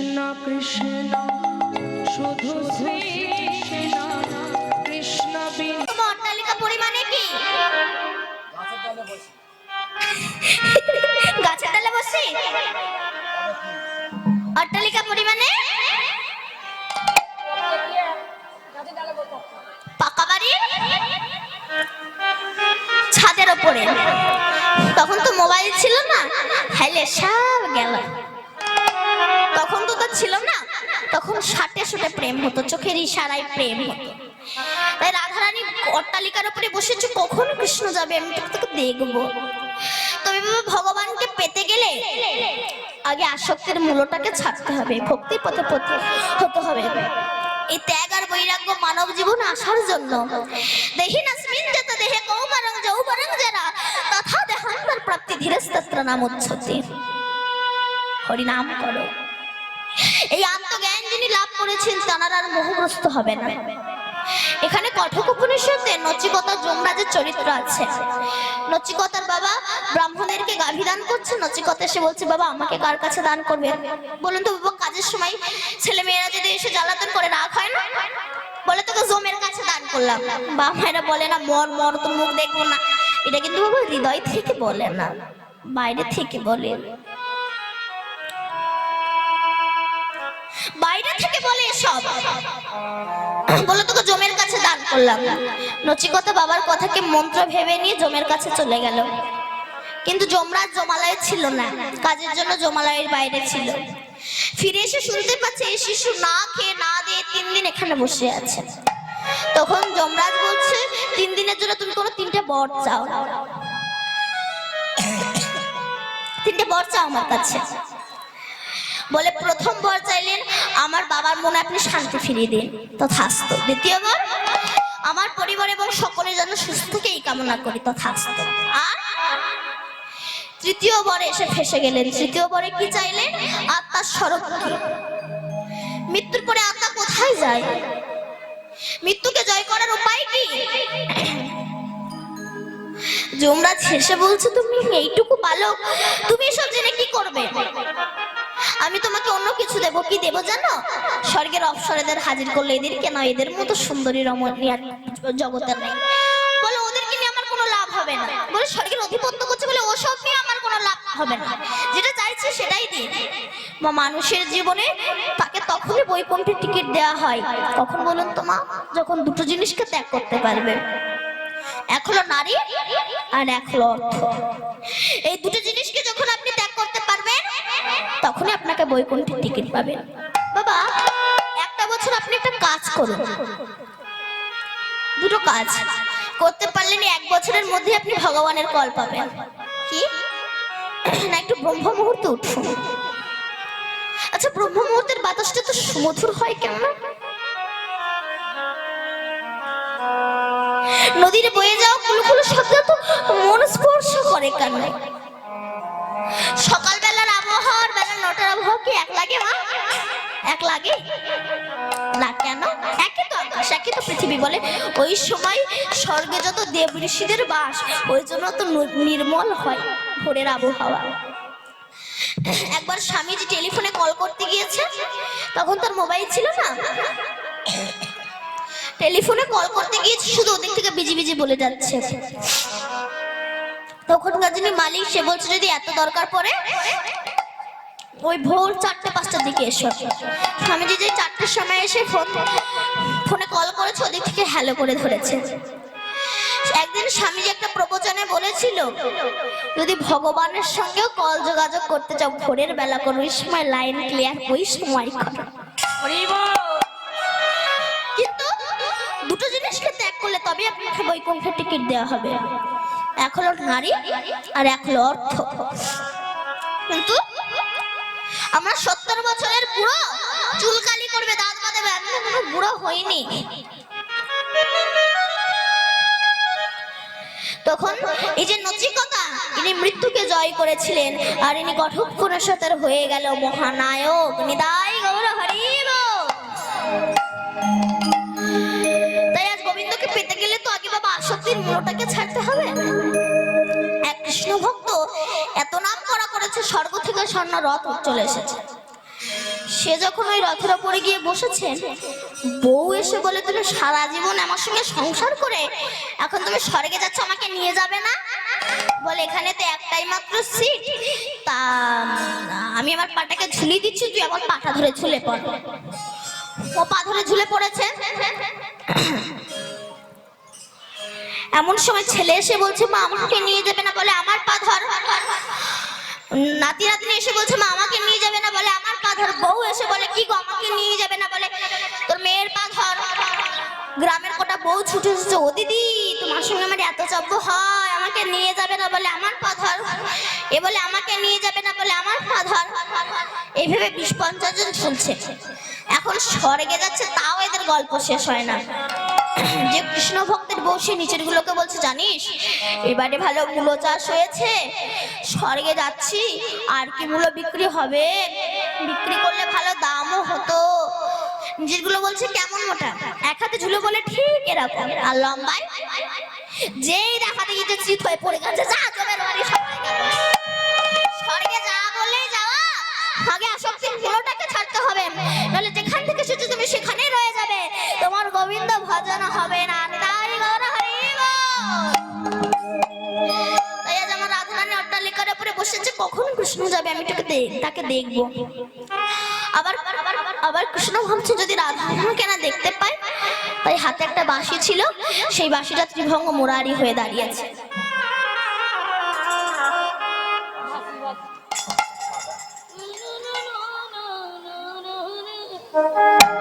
কৃষ্ণ কৃষ্ণ, শুধু কৃষ্ণ কৃষ্ণ অট্টালিকা পরিমাণে কি? গাছের ডালে বসি? অট্টালিকা পরিমাণে? পাকা বাড়ি? ছাদের ওপরে। তখন তো মোবাইল ছিল না। হেলে সব গেল। তখন তো ছিল না, তখন ষাটে শুটে প্রেম হতো, চোখের ইশারায় প্রেম হতো। তাই রাধারানী অট্টালিকার উপরে বসেছে, কখন কৃষ্ণ যাবে? আমি তোকে দেখব। তবে বাবা, ভগবানকে পেতে গেলে আগে আসক্তির মূলটাকে ছাড়তে হবে, ভক্তি পথে পথে হতে হবে। এই ত্যাগ আর বৈরাগ্য মানব জীবন আসার জন্য। দেহি নাসমিন যত দেহে কৌমারং, যৌবরং যারা, তথা দেহান্তর প্রাপ্তি ধীরস্তত্র নাম উচ্ছতি হরিনাম করো। এই আত্মজ্ঞান যিনি লাভ করেছেন, তাঁর আর মোহগ্রস্ত হবে না। এখানে কঠোক উপনিষদে নচিকতা যমরাজের চরিত্র আছে। নচিকতার বাবা ব্রাহ্মণেরকে গাভী দান করছে নচিকতা এসে বলছে, বাবা, আমাকে কার কাছে দান করবে বলুন তো, বাবা, কাজের সময় ছেলে মেয়েরা যদি এসে জ্বালাতন করে, রাগ হয় না? বলে, তোকে জমের কাছে দান করলাম। বাবা মায়েরা বলে না, মর মর তো মুখ দেখব না। এটা কিন্তু বাবা হৃদয় থেকে বলে না, বাইরে থেকে বলে। বাইরে থেকে বলে এসব বলে তোকে জমের কাছে দান করলাম। নচিকতা বাবার কথাকে মন্ত্র ভেবে নিয়ে জমের কাছে চলে গেল। কিন্তু যমরাজ জমালয়ে ছিল না, কাজের জন্য জমালয়ের বাইরে ছিল। ফিরে এসে শুনতে পাচ্ছে এই শিশু না খেয়ে না দিয়ে তিন দিন এখানে বসে আছে। তখন যমরাজ বলছে, তিন দিনের জন্য তুমি কোনো তিনটে বর চাও। তিনটে বর চাও আমার কাছে। বলে প্রথম বর চাইলেন আমার বাবার মনে আপনি শান্তি ফিরিয়ে দিন। তথাস্ত। দ্বিতীয় বর, আমার পরিবার এবং সকলের জন্য সুস্থ থেকে এই কামনা করি, তথাস্ত। আর তৃতীয় বরে এসে ফেসে গেলেন। তৃতীয় বরে কি চাইলেন? আত্মার স্বরূপ মৃত্যুর পরে আত্মা কোথায় যায়? মৃত্যুকে জয় করার উপায় কি? যমরাজ শেষে বলছো, তুমি এইটুকু বালক তুমি এসব জেনে কি করবে? আমি তোমাকে অন্য কিছু দেব। কি দেব জানো? স্বর্গের অপসরেদের হাজির করলে এদের কেন? এদের মতো সুন্দরী রমণী আর জগতের নেই। বলে, ওদেরকে নিয়ে আমার কোনো লাভ হবে না। বলে, স্বর্গের অধিপত্য করছে বলে ওসব নিয়ে আমার কোনো লাভ হবে না। যেটা চাইছে সেটাই দিই। মা, মানুষের জীবনে তাকে তখনই বৈকুণ্ঠের টিকিট দেওয়া হয়। কখন বলুন তো মা? যখন দুটো জিনিসকে ত্যাগ করতে পারবে। এক হলো নারী আর এক হলো এই দুটো জিনিসকে যখন আপনি ত্যাগ করতে পারবেন, তখনই আপনাকে বৈকুণ্ঠের টিকিট পাবেন। বাবা, একটা বছর আপনি একটা কাজ করুন। দুটো কাজ। করতে পারলেন এক বছরের মধ্যে আপনি ভগবানের কল পাবেন। কি? না, একটু ব্রহ্ম মুহূর্তে উঠুন। আচ্ছা ব্রহ্ম মুহূর্তের বাতাসটা তো সুমধুর হয় কেমন নদীর বয়ে যাওয়া কুলকুলো শব্দ তো মন স্পর্শ করে কেন। সকালবেলার আবহাওয়ার বেলা নটার আবহাওয়া কি এক লাগে, মা? এক লাগে? না কেন? একই তো আকাশ একই তো পৃথিবী বলে। ওই সময় স্বর্গে যত দেব ঋষিদের বাস, ওই জন্য তো নির্মল হয় ভোরের আবহাওয়া। একবার স্বামীজি টেলিফোনে কল করতে গিয়েছে, তখন তার মোবাইল ছিল না? টেলিফোনে কল করতে গিয়েছে শুধু ওদিক থেকে বিজি বিজি বলে যাচ্ছে। তখনকার যিনি মালিক, সে বলছে, যদি এত দরকার পড়ে, ওই ভোর চারটে, পাঁচটার দিকে এসো। স্বামীজি যে চারটের সময় এসে ফোন, ফোনে কল করেছে ওদিক থেকে হ্যালো করে ধরেছে। একদিন স্বামীজি একটা প্রবচনে বলেছিল, যদি ভগবানের সঙ্গেও কল যোগাযোগ করতে চাও, ভোরের বেলা করো সময় লাইন ক্লিয়ার ওই সময় করো করলে তবে আপনাকে বৈকুণ্ঠের টিকিট দেওয়া হবে। এক হলো নারী আর এক হলো অর্থ। কিন্তু আমরা সত্তর বছরের বুড়ো চুলকালি করবে, দাঁত বাঁধাবে আমি এখনও বুড়ো হইনি তখন এই যে নচিকতা, ইনি মৃত্যুকে জয় করেছিলেন, আর ইনি কঠোর পুরুষতার হয়ে গেল মহানায়ক। নিদাই গৌর হরিব আসক্তির মূলটাকে ছাড়তে হবে? এক কৃষ্ণ ভক্ত এত নাম করা করেছে, স্বর্গ থেকে স্বর্ণ রথ চলে এসেছে। সে যখন ওই রথের ওপরে গিয়ে বসেছেন বউ এসে বলে, তুমি সারা জীবন আমার সঙ্গে সংসার করে এখন তুমি স্বর্গে যাচ্ছ, আমাকে নিয়ে যাবে না? বলে, এখানে তো একটাই মাত্র সিট। তা, আমি আমার পাটাকে ঝুলিয়ে দিচ্ছি, তুই আমার পাটা ধরে ঝুলে পড়। ও পা ধরে ঝুলে পড়েছে। এমন সময় ছেলে এসে বলছে, মা, আমাকে নিয়ে যাবে না বলে আমার পা ধর। নাতি নাতনি এসে বলছে, মা, আমাকে নিয়ে যাবে না বলে আমার পা ধর। বউ এসে বলে, কি গো, আমাকে নিয়ে যাবে না বলে? তোর মেয়ের পা ধর। গ্রামের কোটা বউ ছুটে এসেছে, ও দিদি, তোমার সঙ্গে আমার এত চাব্য হয়, আমাকে নিয়ে যাবে না বলে আমার পা ধর। এ বলে, আমাকে নিয়ে যাবে না বলে আমার পা ধর। এইভাবে বিশ পঞ্চাশ জন শুনছে। এখন স্বর্গে যাচ্ছে, তাও এদের গল্প শেষ হয় না। যে কৃষ্ণ ভক্তের বউ, সে নিচের গুলোকে বলছে, জানিস, এবারে ভালো মূলো চাষ হয়েছে, স্বর্গে যাচ্ছি, আর কি মূলো বিক্রি হবে? বিক্রি করলে ভালো দামও হতো। নিজেরগুলো বলছে, কেমন মোটা? এক হাতে ঝুলে বলে, ঠিক এরকম, আর লম্বায়? যেই দেখাতে গিয়ে চিত হয়ে পড়ে গেছে, যা, জমের বাড়ি স্বর্গে যা যাওয়া, আগে আসক্তির মূলটাকে ছাড়তে হবে নাহলে যেখান থেকে এসেছ তুমি সেখানেই রয়ে যাবে তোমার গোবিন্দ ভজন হবে না তাই গৌর হরি বল। তাই আজ আমার রাধারানী অট্টালিকার উপরে বসেছে কখন কৃষ্ণ যাবে আমি তাকে তাকে দেখব আবার আবার কৃষ্ণ ভাবছে যদি রাধাকে না দেখতে পাই তাই হাতে একটা বাঁশি ছিল সেই বাঁশিটা ত্রিভঙ্গ মুরারি হয়ে দাঁড়িয়েছে রাধারানীকে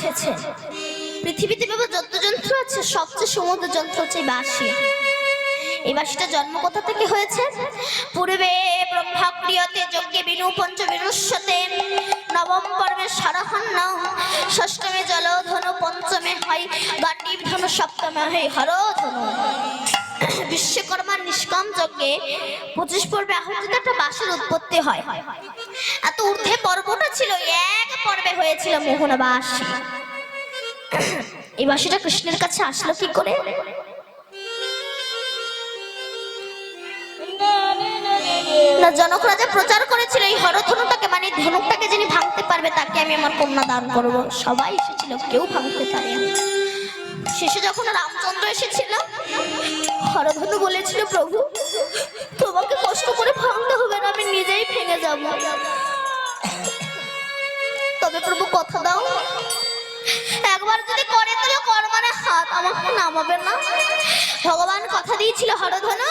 উঠেছে। পৃথিবীতে বাবা যত যন্ত্র আছে, সবচেয়ে সমুদ্র যন্ত্র হচ্ছে বাঁশি। এই বাঁশিটা জন্ম কোথা থেকে হয়েছে? পূর্বে ব্রহ্মাপ্রিয়তে যজ্ঞে বিনু পঞ্চবিনুষ্যতে নবম পর্বে সারাহন্ন ষষ্ঠমে জলধনু, পঞ্চমে হয় গান্ডীব ধনু, সপ্তমে হয় হরধনু। বিশ্বকর্মার নিষ্কাম যজ্ঞে পঁচিশ পর্বে আহুতিতে একটা বাঁশের উৎপত্তি হয়। এত ঊর্ধ্বে পর্বটা ছিল, এক পর্বে হয়েছিল মোহনা বাসী এই বাসীটা কৃষ্ণের কাছে আসলো কি করে? জনক রাজা প্রচার করেছিল এই হরধনুটাকে মানে ধনুকটাকে যিনি ভাঙতে পারবে, তাকে আমি আমার কন্যা দান করব। সবাই এসেছিল, কেউ ভাঙতে পারে শেষে যখন রামচন্দ্র এসেছিল হরধনু বলেছিল, প্রভু, তোমাকে কষ্ট করে ভাঙতে হবে না, আমি নিজেই ভেঙে যাব। তবে প্রভু, কথা দাও। একবার যদি করে তাহলে কর মানে হাত আমাকে নামাবে না। ভগবান কথা দিয়েছিল হরধনু,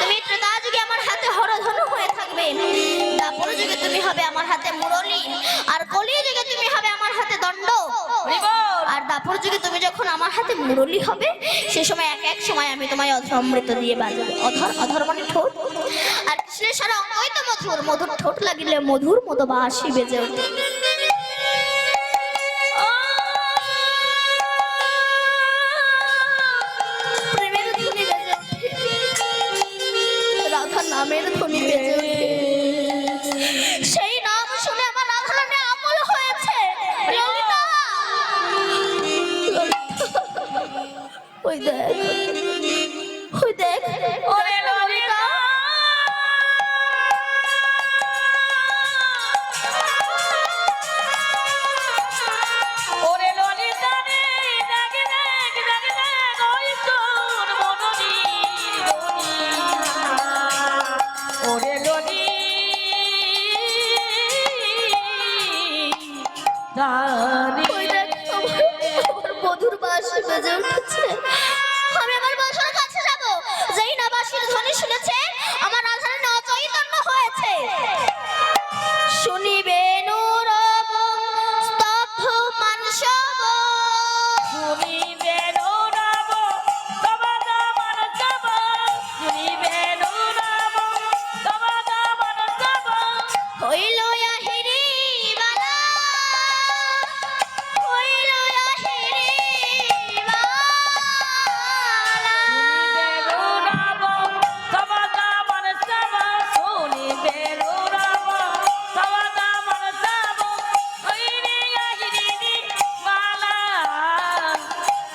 তুমি ত্রেতা যুগে আমার হাতে হরধনু হয়ে থাকবে। দাপর যুগে তুমি হবে আমার হাতে মুরলি, আর কলি যুগে তুমি হবে আমার হাতে দণ্ড। আর দাপর যুগে তুমি যখন আমার হাতে মুরলি হবে, সে সময় এক এক সময় আমি তোমায় অধমৃত দিয়ে বাজাবো অধর অধর মানে ঠোঁট। আর কৃষ্ণের সারা অঙ্গই তো মধুর মধুর ঠোঁট লাগিলে মধুর মতো বাসি বেজে ওঠে ওই দেখ ওই দেখ ওরে ললিতা ওরে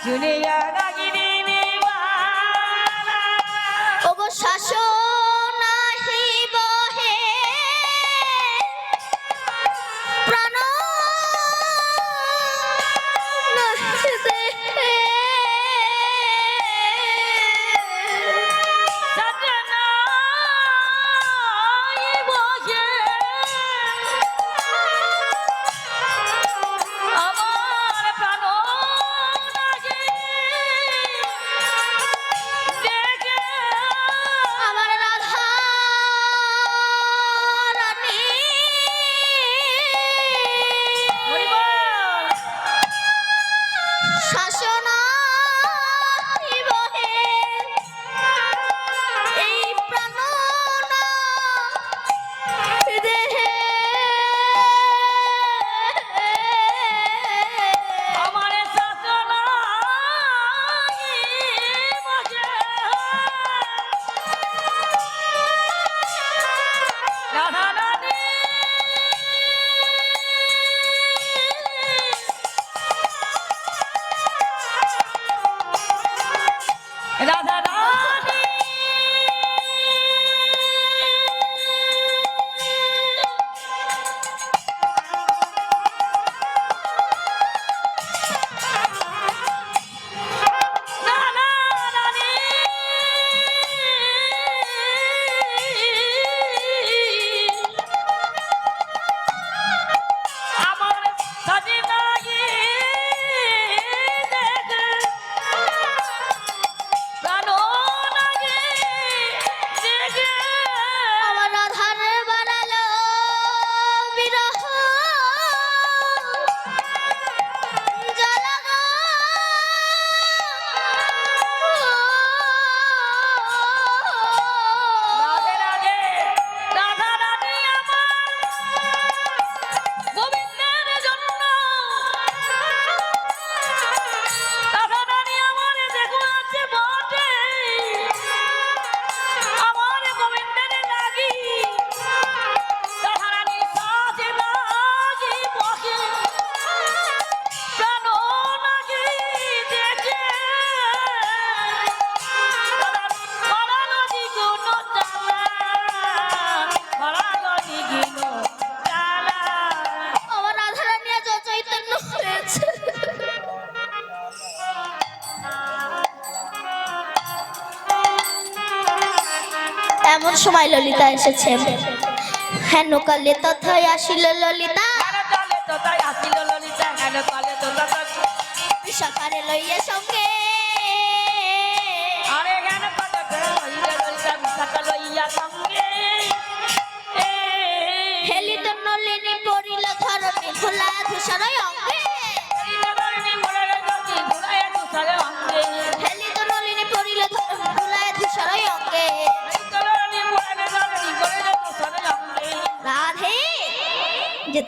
Junior. এসেছে। হেন কালে তথায় আসিল ললিতা। সকালে লইয়া সঙ্গে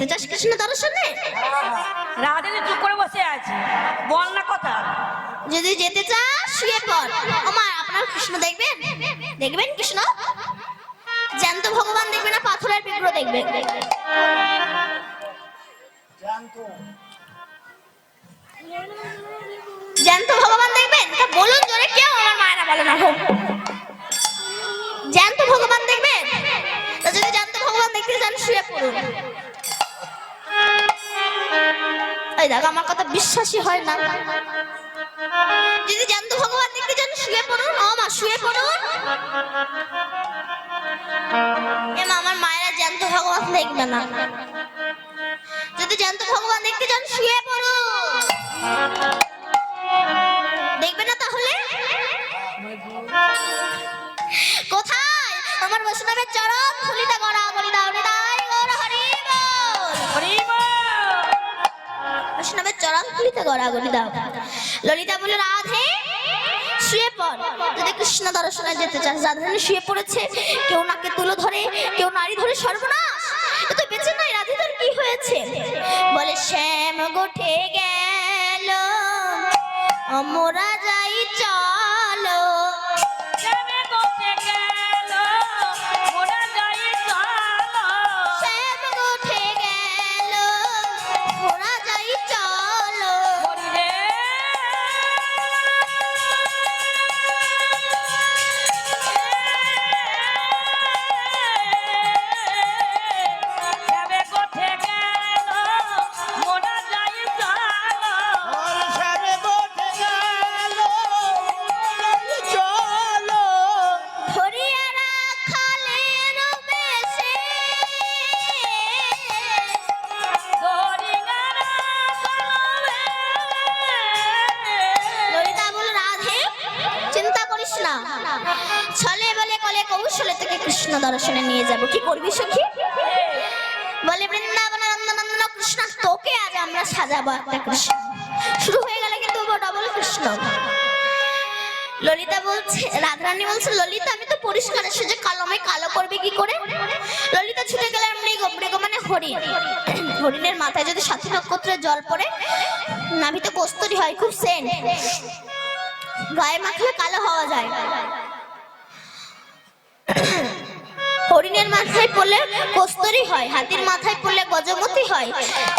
যেতে চাস কৃষ্ণ দর্শনে। রাধেনি চুপ করে বসে আছে। বল না কথা। যদি যেতে চাস শুয়ে পড়। আমার আপনার কৃষ্ণ দেখবেন? দেখবেন কৃষ্ণ? জ্যান্ত ভগবান দেখবে না পাথরের বিগ্রহ দেখবে? জ্যান্ত ভগবান দেখবেন? তা বলুন জোরে কেউ আমার মায়েরা বলে না হোক জ্যান্ত ভগবান দেখবেন? তা যদি জ্যান্ত ভগবান দেখতে চান শুয়ে পড়ুন। এই দেখো, আমার কথা বিশ্বাসই হয় না। যদি জ্যান্ত ভগবান দেখতে চান শুয়ে পড়ুন। ও মা, শুয়ে পড়ুন। আমার মায়েরা ভগবান দেখবে না। যদি ভগবান দেখতে শুয়ে পড়ুন। দেখবে না তাহলে? কোথায়? আমার বৈষ্ণবের চরণ ফুলিতে গড়া বলি বৈষ্ণবের চরণ ফুলিতে গড়া দাও ললিতা রাধে, শুয়ে পড়। যদি কৃষ্ণ দর্শনে যেতে চাস রাধারানী শুয়ে পড়েছে। কেউ নাকে তুলো ধরে, কেউ নারী ধরে, সর্বনাশ। তো বেঁচে নাই, রাধে, তোর কি হয়েছে? বলে, শ্যাম গোঠে গেল। অমরা যাই চলো করবি বলে বৃন্দাবন নন্দনন্দন কৃষ্ণ, তোকে আজ আমরা সাজাবো একটা কৃষ্ণ। শুরু হয়ে গেলে কিন্তু ডবল কৃষ্ণ। ললিতা বলছে, রাধারানী বলছে, ললিতা, আমি তো পরিষ্কার কালো আমি কালো করবে কি করে? ললিতা ছুটে গেলে, মৃগ মৃগ মানে হরিণ। হরিণের মাথায় যদি সাথী নক্ষত্রের জল পড়ে, নাভিতে কস্তুরি হয়, খুব সেন্ট গায়ে মাখলে কালো হওয়া যায়। হরিণের মাথায় পড়লে কস্তুরি হয়, হাতির মাথায় পড়লে গজমতি হয়,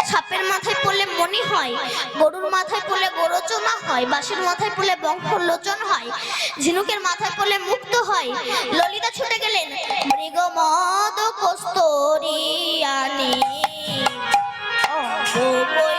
সাপের মাথায় পড়লে মণি হয়, গরুর মাথায় পড়লে গোরচনা হয়, বাঁশের মাথায় পড়লে বংশলোচন হয়, ঝিনুকের মাথায় পড়লে মুক্ত হয়, ললিতা ছুটে গেলেন মৃগ মদ কস্তুরি আনে। ও কইল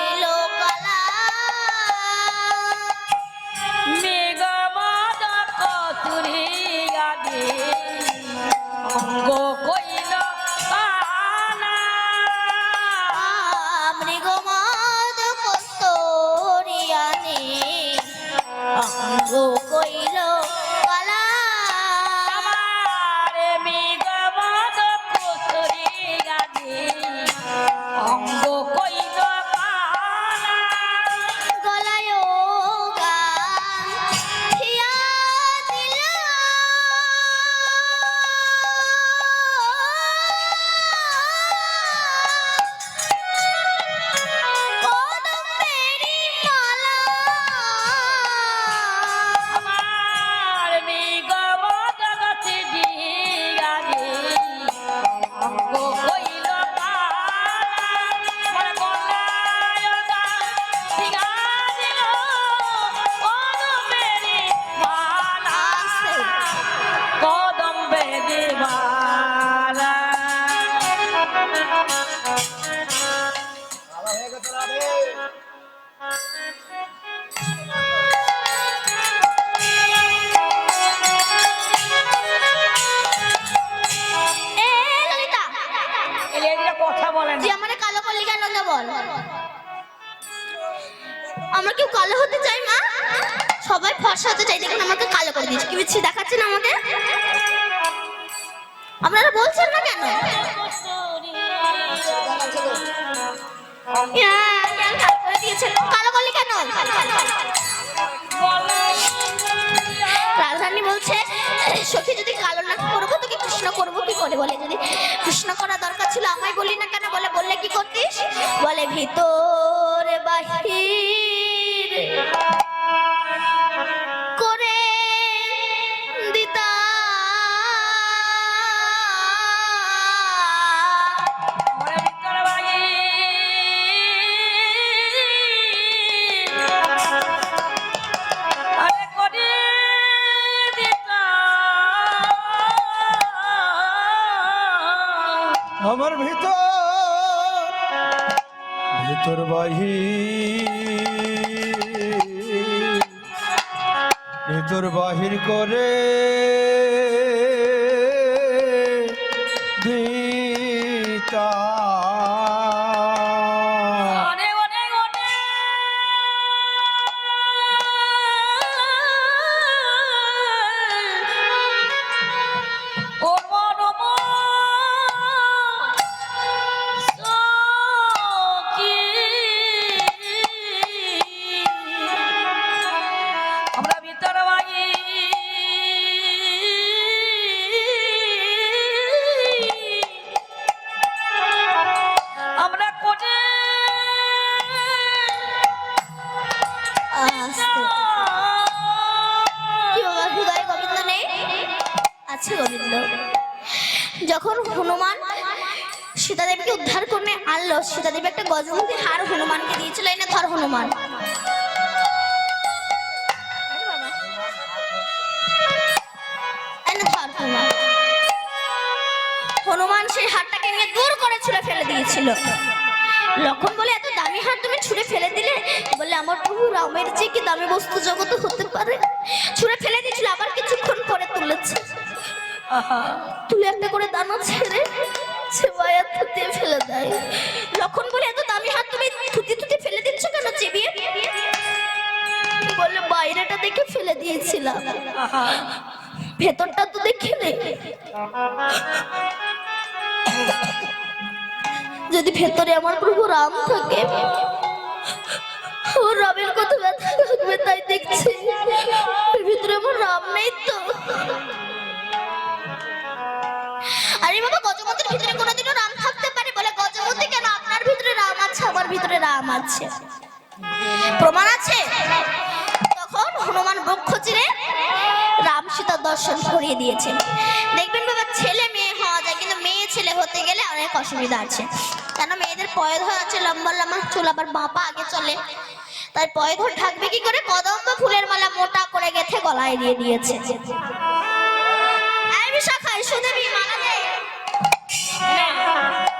আমরা কেউ কালো হতে চাই, মা? সবাই ফর্সা হতে চাই দেখুন আমাকে কালো করে দিয়েছে। কি বিচ্ছি দেখাচ্ছেন আমাকে? আপনারা বলছেন না কেন? কালো কেন? রাজধানী বলছে যদি কালো করব কৃষ্ণ করব কি করে বলে? যদি কৃষ্ণ করা দরকার ছিল, আমায় বলি না কেন? বলে, বললে কি করতিস? বলে, ভিতর বাহির। আমার ভিতর ভিতর বাহি ভিতর বাহির করে। দিতা উদ্ধার করে আনলো। সীতাদেবী একটা গজমুখী হার হনুমানকে দিয়েছিল এনে ধর হনুমান। হনুমান। সেই হারটাকে নিয়ে দূর করে ছুঁড়ে ফেলে দিয়েছিল। লক্ষণ বলে এত দামি হার তুমি ছুঁড়ে ফেলে দিলে? বলে আমার প্রভু রামের যে কি দামি বস্তু জগতে হতে পারে ছুঁড়ে ফেলে দিয়েছিল আবার কিছুক্ষণ পরে তুলেছে। তুলে একটা করে দানা ছেড়ে সে মায়া থুতিয়ে ফেলে দেয়। লক্ষণ বলে, এত দামি হাত তুমি থুতি থুতি ফেলে দিচ্ছ কেন চিবিয়ে? বলে, বাইরেটা দেখে ফেলে দিয়েছিলাম। ভেতরটা তো দেখে নে। যদি ভেতরে আমার প্রভু রাম থাকে, ও রামের কত ব্যথা লাগবে, তাই দেখছি। ভিতরে আমার রাম নেই তো। গজমতির ভিতরে কোনোদিনও রাম থাকতে পারে বলে গজমতি কেন আপনার ভিতরে রাম আছে, আমার ভিতরে রাম আছে? প্রমাণ আছে? তখন হনুমান বক্ষ চিরে রাম সীতার দর্শন করিয়ে দিয়েছে দেখবেন বাবা, ছেলে মেয়ে হওয়া যায়, কিন্তু মেয়ে ছেলে হতে গেলে অনেক অসুবিধা আছে। কেন মেয়েদের পয়ধর আছে লম্বা লম্বা চুল, আবার বাপা আগে চলে। তাই পয়ধর ঢাকবে কি করে? কদম্ব ফুলের মালা মোটা করে গেথে গলায় দিয়ে দিয়েছে। বিশাখায় সুদেবী মালা দে 你俩干